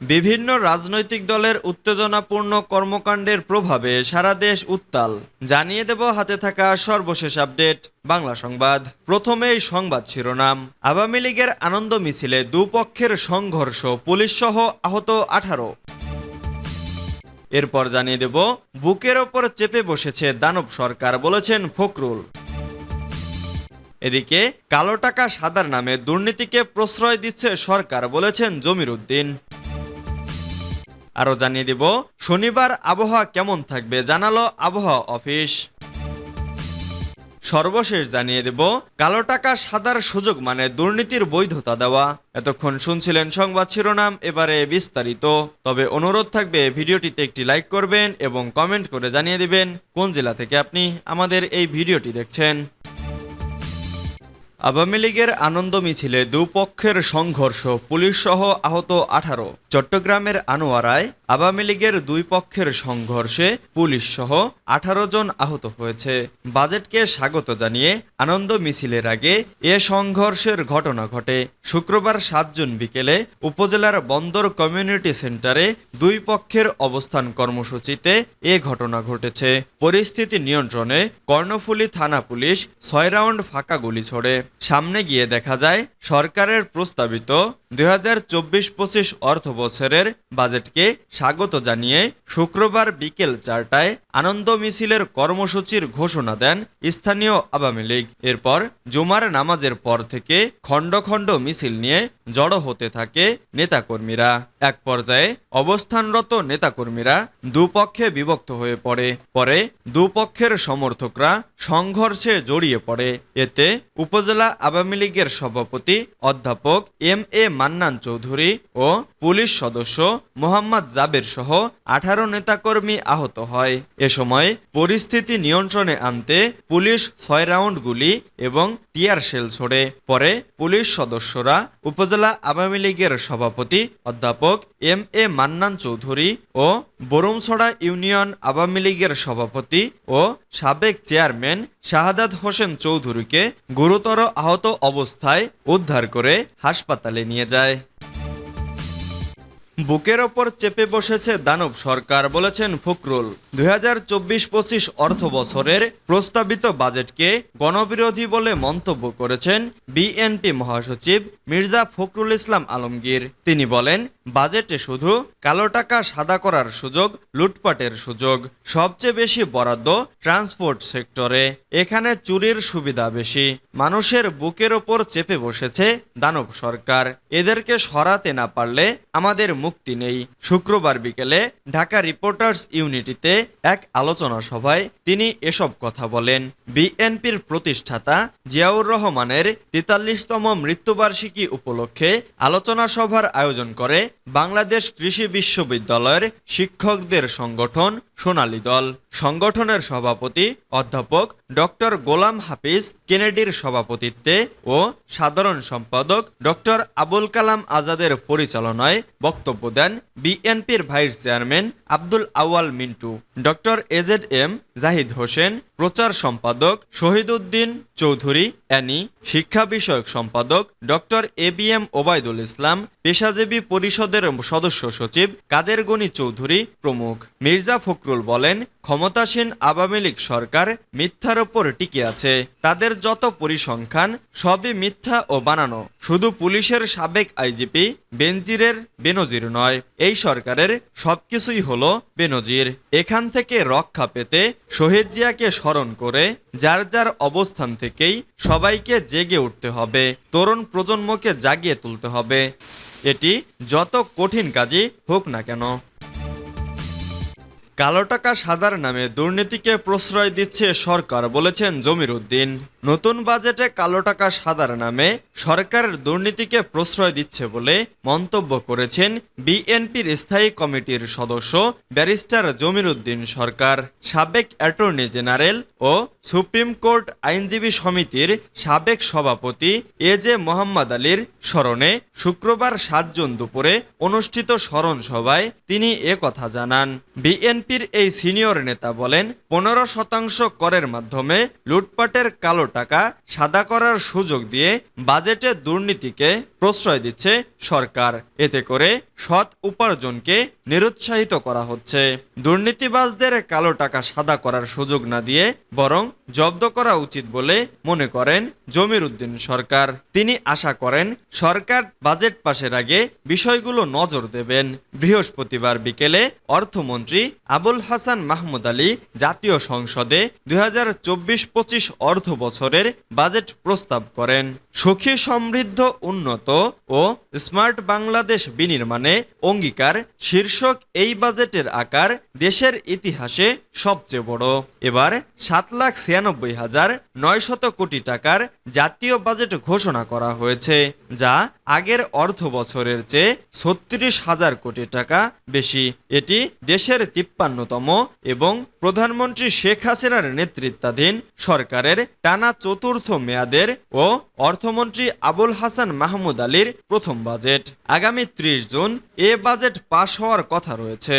বিভিন্ন রাজনৈতিক দলের উত্তেজনাপূর্ণ কর্মকাণ্ডের প্রভাবে সারা দেশ উত্তাল। জানিয়ে দেব হাতে থাকা সর্বশেষ আপডেট, বাংলা সংবাদ। প্রথমেই সংবাদ শিরোনাম। আওয়ামী লীগের আনন্দ মিছিলে দুপক্ষের সংঘর্ষ পুলিশ সহ আহত আঠারো। এরপর জানিয়ে দেব, বুকের ওপর চেপে বসেছে দানব সরকার, বলেছেন ফখরুল। এদিকে, কালো টাকা সাদার নামে দুর্নীতিকে প্রশ্রয় দিচ্ছে সরকার, বলেছেন জমির উদ্দিন। আরও জানিয়ে দিব, শনিবার আবহাওয়া কেমন থাকবে জানালো আবহাওয়া অফিস। সর্বশেষ জানিয়ে দেব, কালো টাকা সাদার সুযোগ মানে দুর্নীতির বৈধতা দেওয়া। এতক্ষণ শুনছিলেন সংবাদ শিরোনাম, এবারে বিস্তারিত। তবে অনুরোধ থাকবে, ভিডিওটিতে একটি লাইক করবেন এবং কমেন্ট করে জানিয়ে দিবেন কোন জেলা থেকে আপনি আমাদের এই ভিডিওটি দেখছেন। আওয়ামী লীগের আনন্দ মিছিলে দুপক্ষের সংঘর্ষ, পুলিশ সহ আহত আঠারো। চট্টগ্রামের আনোয়ারায় আওয়ামী লীগের দুই পক্ষের সংঘর্ষে পুলিশ সহ আঠারো জন আহত হয়েছে। বাজেটকে স্বাগত জানিয়ে আনন্দ মিছিলের আগে এ সংঘর্ষের ঘটনা ঘটে। শুক্রবার সাত জুন বিকেলে উপজেলার বন্দর কমিউনিটি সেন্টারে দুই পক্ষের অবস্থান কর্মসূচিতে এ ঘটনা ঘটেছে। পরিস্থিতি নিয়ন্ত্রণে কর্ণফুলী থানা পুলিশ ছয় রাউন্ড ফাঁকা গুলি ছোড়ে। সামনে গিয়ে দেখা যায় সরকারের প্রস্তাবিত দুই হাজার চব্বিশ পঁচিশ অর্থ বছরের বাজেটকে স্বাগত জানিয়ে শুক্রবার বিকেল চারটায় আনন্দ মিছিলের কর্মসূচির ঘোষণা দেন স্থানীয় আওয়ামী লীগ। এরপর জুমার নামাজের পর থেকে খণ্ড খণ্ড মিছিল নিয়ে জড়ো হতে থাকে নেতাকর্মীরা। এক পর্যায়ে অবস্থানরত নেতাকর্মীরা দুপক্ষে বিভক্ত হয়ে পড়ে। পরে দুপক্ষের সমর্থকরা সংঘর্ষে জড়িয়ে পড়ে। এতে উপজেলা আওয়ামী লীগের সভাপতি অধ্যাপক এম এ মান্নান চৌধুরী ও পুলিশ সদস্য মোহাম্মদ জাবের সহ আঠারো নেতাকর্মী আহত হয়। এ সময় পরিস্থিতি নিয়ন্ত্রণে আনতে পুলিশ ছয় রাউন্ড গুলি এবং টিয়ার শেল ছোড়ে। পরে পুলিশ সদস্যরা উপজেলা আওয়ামী লীগের সভাপতি অধ্যাপক এম এ মান্নান চৌধুরী ও বরুমছড়া ইউনিয়ন আওয়ামী লীগের সভাপতি ও সাবেক চেয়ারম্যান শাহাদাত হোসেন চৌধুরীকে গুরুতর আহত অবস্থায় উদ্ধার করে হাসপাতালে নিয়ে যায়। বুকের ওপর চেপে বসেছে দানব সরকার, বলেছেন ফখরুল। দুই হাজার চব্বিশ পঁচিশ অর্থ বছরের প্রস্তাবিত বাজেটকে গণবিরোধী বলে মন্তব্য করেছেন বিএনপি মহাসচিব মির্জা ফখরুল ইসলাম আলমগীর। তিনি বলেন বাজেটে শুধু কালো টাকা সাদা করার সুযোগ, লুটপাটের সুযোগ, সবচেয়ে বেশি বরাদ্দ ট্রান্সপোর্ট সেক্টরে। এখানে চুরির সুবিধা বেশি। মানুষের বুকের ওপর চেপে বসেছে দানব সরকার। এদেরকে সরাতে না পারলে আমাদের মুক্তি নেই। শুক্রবার বিকেলে ঢাকা রিপোর্টার্স ইউনিটিতে এক আলোচনা সভায় তিনি এসব কথা বলেন। বিএনপির প্রতিষ্ঠাতা জিয়াউর রহমানের তেতাল্লিশতম মৃত্যুবার্ষিকী উপলক্ষে আলোচনা সভার আয়োজন করে বাংলাদেশ কৃষি বিশ্ববিদ্যালয়ের শিক্ষকদের সংগঠন সোনালী দল সংগঠনের সভাপতি অধ্যাপক ডক্টর গোলাম হাফিজ কেনেডির সভাপতিত্বে ও সাধারণ সম্পাদক ডক্টর আবুল কালাম আজাদের পরিচালনায় বক্তব্য দেন বিএনপির vice chairman Abdul Awal Mintu. Doctor A Z M Zahid Hossain, প্রচার সম্পাদক শহীদুদ্দিন চৌধুরী অ্যানি শিক্ষা বিষয়ক সম্পাদক doctor A B M Obaidul Islam, পেশাজীবী পরিষদের সদস্য সচিব কাদের গনি চৌধুরী প্রমুখ। মির্জা ফখরুল বলেন, ক্ষমতাসীন আওয়ামী লীগ সরকার মিথ্যার ওপর টিকে আছে। তাদের যত পরিসংখ্যান, সবই মিথ্যা ও বানানো। শুধু পুলিশের সাবেক আইজিপি বেনজিরের বেনজির নয়, এই সরকারের সবকিছুই হলো বেনজির। এখান থেকে রক্ষা পেতে শহীদ জিয়াকে স্মরণ করে যার যার অবস্থান থেকেই সবাইকে জেগে উঠতে হবে, তরুণ প্রজন্মকে জাগিয়ে তুলতে হবে। এটি যত কঠিন কাজই হোক না কেন। কালো টাকা সাদার নামে দুর্নীতিকে প্রশ্রয় দিচ্ছে সরকার, বলেছেন জমির উদ্দিন। নতুন বাজেটে কালো টাকা সাদার নামে সরকারের দুর্নীতিকে প্রশ্রয় দিচ্ছে বলে মন্তব্য করেছেন বিএনপির স্থায়ী কমিটির সদস্য ব্যারিস্টার জমির উদ্দিন সরকার। সাবেক অ্যাটর্নি জেনারেল ও সুপ্রিম কোর্ট আইনজীবী সমিতির সাবেক সভাপতি এ জে মোহাম্মদ আলীর স্মরণে শুক্রবার সাত জুন দুপুরে অনুষ্ঠিত স্মরণ সভায় তিনি এ কথা জানান। বিএনপির এই সিনিয়র নেতা বলেন, পনেরো শতাংশ করের মাধ্যমে লুটপাটের কালো টাকা সাদা করার সুযোগ দিয়ে বাজেটে দুর্নীতিকে প্রশ্রয় দিচ্ছে সরকার। এতে করে সৎ উপার্জনকে নিরুৎসাহিত করা হচ্ছে। দুর্নীতিবাজদের কালো টাকা সাদা করার সুযোগ না দিয়ে বরং জব্দ করা উচিত বলে মনে করেন জমির উদ্দিন সরকার। তিনি আশা করেন, সরকার বাজেট পাশের আগে বিষয়গুলো নজর দেবেন। বৃহস্পতিবার বিকেলে অর্থমন্ত্রী আবুল হাসান মাহমুদ আলী জাতীয় সংসদে দুই হাজার চব্বিশ পঁচিশ অর্থ বছরের বাজেট প্রস্তাব করেন। সুখী, সমৃদ্ধ, উন্নত ও স্মার্ট বাংলাদেশ বিনির্মাণে অঙ্গীকার শীর্ষক এই বাজেটের আকার দেশের ইতিহাসে সবচেয়ে বড়। এবার সাত লাখ ছিয়ানব্বই হাজার নয়শত কোটি টাকার জাতীয় বাজেট ঘোষণা করা হয়েছে, যা আগের অর্থ বছরের চেয়ে ছত্রিশ হাজার কোটি টাকা বেশি। এটি দেশের তিপ্পান্নতম এবং প্রধানমন্ত্রী শেখ হাসিনার নেতৃত্বাধীন সরকারের টানা চতুর্থ মেয়াদের ও অর্থমন্ত্রী আবুল হাসান মাহমুদ আলীর প্রথম বাজেট। আগামী ত্রিশ জুন এ বাজেট পাশ হওয়ার কথা রয়েছে।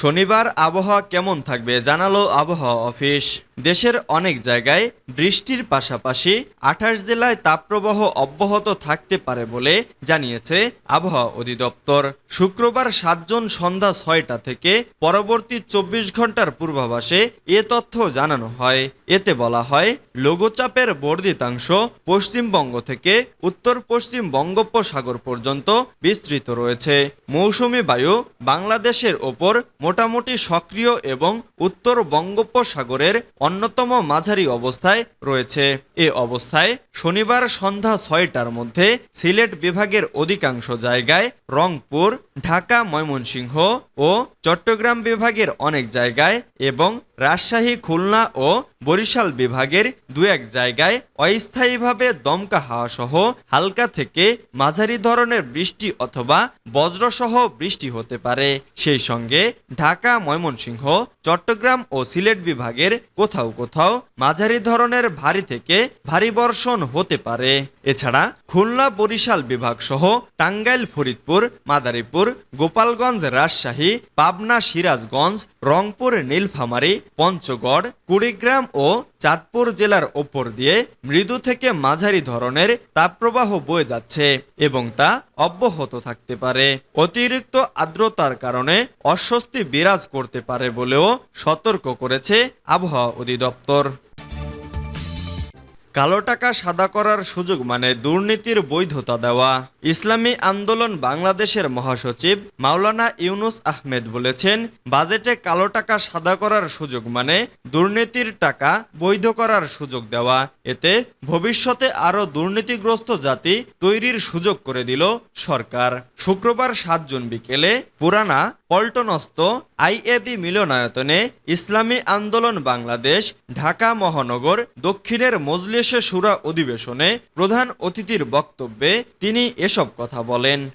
শনিবার আবহাওয়া কেমন থাকবে জানালো আবহাওয়া অফিস। দেশের অনেক জায়গায় বৃষ্টির পাশাপাশি আঠাশ জেলায় তাপপ্রবাহ অব্যাহত থাকতে পারে বলে জানিয়েছে আবহাওয়া অধিদপ্তর। শুক্রবার সাতজন সন্ধ্যা ছয়টা থেকে পরবর্তী চব্বিশ ঘণ্টার পূর্বাভাসে এ তথ্য জানানো হয়। এতে বলা হয়, লঘুচাপের বর্ধিতাংশ পশ্চিমবঙ্গ থেকে উত্তর পশ্চিম বঙ্গোপসাগর পর্যন্ত বিস্তৃত রয়েছে। মৌসুমী বায়ু বাংলাদেশের ওপর মোটামুটি সক্রিয় এবং উত্তর বঙ্গোপসাগরের অন্যতম মাঝারি অবস্থায় রয়েছে। এ অবস্থায় শনিবার সন্ধ্যা ছয়টার মধ্যে সিলেট বিভাগের অধিকাংশ জায়গায় রংপুর, ঢাকা, ময়মনসিংহ ও চট্টগ্রাম বিভাগের অনেক জায়গায় এবং রাজশাহী, খুলনা ও বরিশাল বিভাগের দু এক জায়গায় অস্থায়ীভাবে দমকা হাওয়া সহ হালকা থেকে মাঝারি ধরনের বৃষ্টি অথবা বজ্রসহ বৃষ্টি হতে পারে। সেই সঙ্গে ঢাকা, ময়মনসিংহ, চট্টগ্রাম ও সিলেট বিভাগের কোথাও কোথাও কোথাও মাঝারি ধরনের ভারী থেকে ভারী বর্ষণ হতে পারে। এছাড়া খুলনা বরিশাল বিভাগ সহ টাঙ্গাইল, ফরিদপুর, মাদারীপুর, গোপালগঞ্জ, রাজশাহী, পাবনা, সিরাজগঞ্জ, রংপুর, নীলফামারী, পঞ্চগড়, কুড়িগ্রাম ও চাঁদপুর জেলার ওপর দিয়ে মৃদু থেকে মাঝারি ধরনের তাপপ্রবাহ বয়ে যাচ্ছে এবং তা অব্যাহত থাকতে পারে। অতিরিক্ত আর্দ্রতার কারণে অস্বস্তি বিরাজ করতে পারে বলেও সতর্ক করেছে আবহাওয়া অধিদপ্তর। কালো টাকা সাদা করার সুযোগ মানে দুর্নীতির বৈধতা দেওয়া। ইসলামী আন্দোলন বাংলাদেশের মহাসচিব মাওলানা ইউনুস আহমেদ বলেছেন, বাজেটে কালো টাকা সাদা করার সুযোগ মানে দুর্নীতির টাকা বৈধ করার সুযোগ দেওয়া। এতে ভবিষ্যতে আরও দুর্নীতিগ্রস্ত জাতি তৈরির সুযোগ করে দিল সরকার। শুক্রবার সাত জুন বিকেলে পুরানা পল্টনস্থ আইএবি মিলনায়তনে ইসলামী আন্দোলন বাংলাদেশ ঢাকা মহানগর দক্ষিণের মজলিসে সুরা অধিবেশনে প্রধান অতিথির বক্তব্যে তিনি এসব কথা বলেন।